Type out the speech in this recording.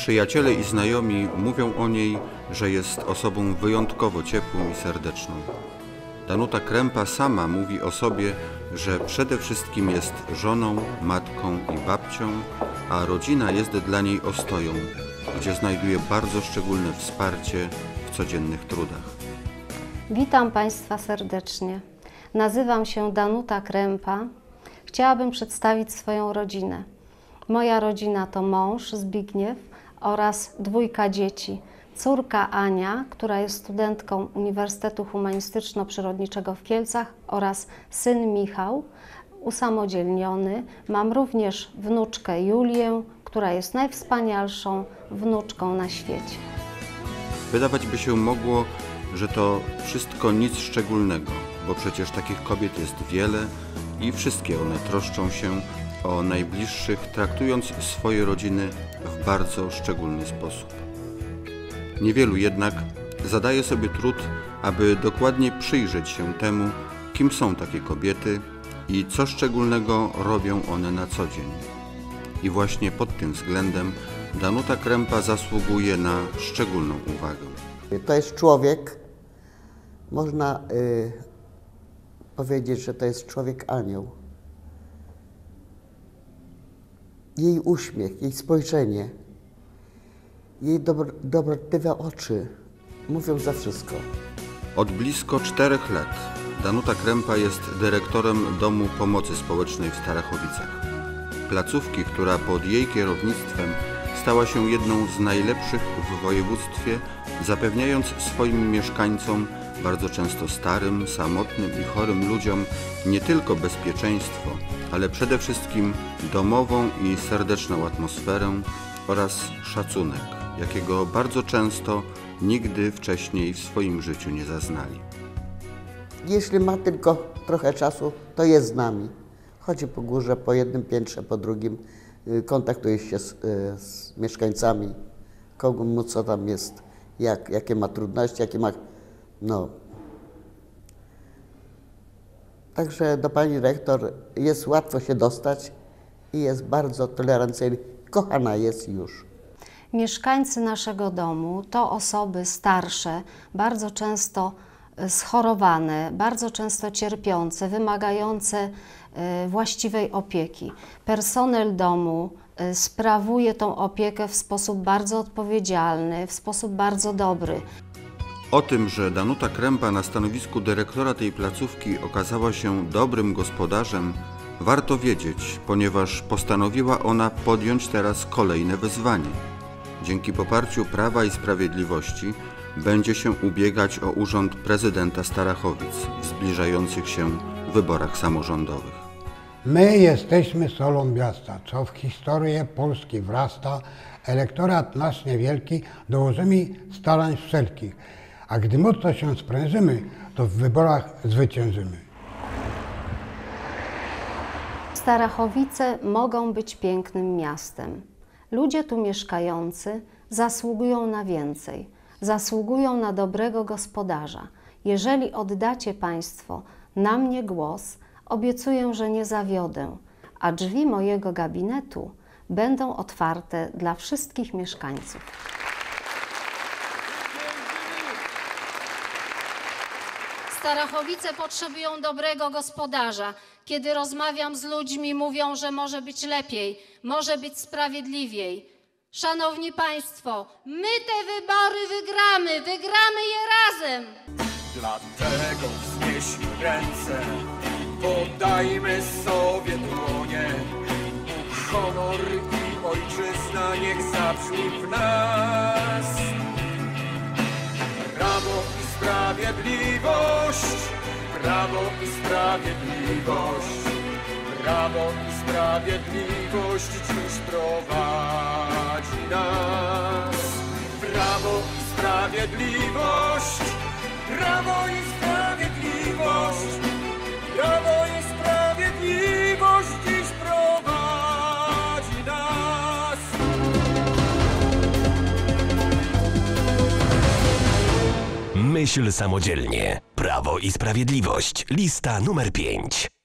Przyjaciele i znajomi mówią o niej, że jest osobą wyjątkowo ciepłą i serdeczną. Danuta Krępa sama mówi o sobie, że przede wszystkim jest żoną, matką i babcią, a rodzina jest dla niej ostoją, gdzie znajduje bardzo szczególne wsparcie w codziennych trudach. Witam Państwa serdecznie. Nazywam się Danuta Krępa. Chciałabym przedstawić swoją rodzinę. Moja rodzina to mąż Zbigniew oraz dwójka dzieci. Córka Ania, która jest studentką Uniwersytetu Humanistyczno-Przyrodniczego w Kielcach oraz syn Michał, usamodzielniony. Mam również wnuczkę Julię, która jest najwspanialszą wnuczką na świecie. Wydawać by się mogło, że to wszystko nic szczególnego, bo przecież takich kobiet jest wiele i wszystkie one troszczą się o najbliższych, traktując swoje rodziny w bardzo szczególny sposób. Niewielu jednak zadaje sobie trud, aby dokładnie przyjrzeć się temu, kim są takie kobiety i co szczególnego robią one na co dzień. I właśnie pod tym względem Danuta Krępa zasługuje na szczególną uwagę. To jest człowiek, można y, powiedzieć, że to jest człowiek anioł. Jej uśmiech, jej spojrzenie, jej dobro, dobrotliwe oczy mówią za wszystko. Od blisko czterech lat Danuta Krępa jest dyrektorem Domu Pomocy Społecznej w Starachowicach. Placówki, która pod jej kierownictwem stała się jedną z najlepszych w województwie, zapewniając swoim mieszkańcom, bardzo często starym, samotnym i chorym ludziom, nie tylko bezpieczeństwo, ale przede wszystkim domową i serdeczną atmosferę oraz szacunek, jakiego bardzo często nigdy wcześniej w swoim życiu nie zaznali. Jeśli ma tylko trochę czasu, to jest z nami. Chodzi po górze, po jednym piętrze, po drugim, y, kontaktuje się z, y, z mieszkańcami, komu co tam jest, jak, jakie ma trudności, jakie ma. No. Także do pani rektor jest łatwo się dostać i jest bardzo tolerancyjna. Kochana jest już. Mieszkańcy naszego domu to osoby starsze, bardzo często e, schorowane, bardzo często cierpiące, wymagające e, właściwej opieki. Personel domu e, sprawuje tą opiekę w sposób bardzo odpowiedzialny, w sposób bardzo dobry. O tym, że Danuta Krępa na stanowisku dyrektora tej placówki okazała się dobrym gospodarzem, warto wiedzieć, ponieważ postanowiła ona podjąć teraz kolejne wyzwanie. Dzięki poparciu Prawa i Sprawiedliwości będzie się ubiegać o urząd prezydenta Starachowic w zbliżających się wyborach samorządowych. My jesteśmy solą miasta, co w historię Polski wrasta. Elektorat nasz niewielki dołożymy starań wszelkich, a gdy mocno się sprężymy, to w wyborach zwyciężymy. Starachowice mogą być pięknym miastem. Ludzie tu mieszkający zasługują na więcej, zasługują na dobrego gospodarza. Jeżeli oddacie Państwo na mnie głos, obiecuję, że nie zawiodę, a drzwi mojego gabinetu będą otwarte dla wszystkich mieszkańców. Starachowice potrzebują dobrego gospodarza. Kiedy rozmawiam z ludźmi, mówią, że może być lepiej, może być sprawiedliwiej. Szanowni Państwo, my te wybory wygramy, wygramy je razem. Dlatego wznieśmy ręce, podajmy sobie dłonie. Honor i ojczyzna niech zabrzmi w nas. Prawo i sprawiedliwość, prawo i sprawiedliwość dziś prowadzi nas. Prawo i sprawiedliwość, prawo i Myśl samodzielnie. Prawo i Sprawiedliwość. Lista numer 5.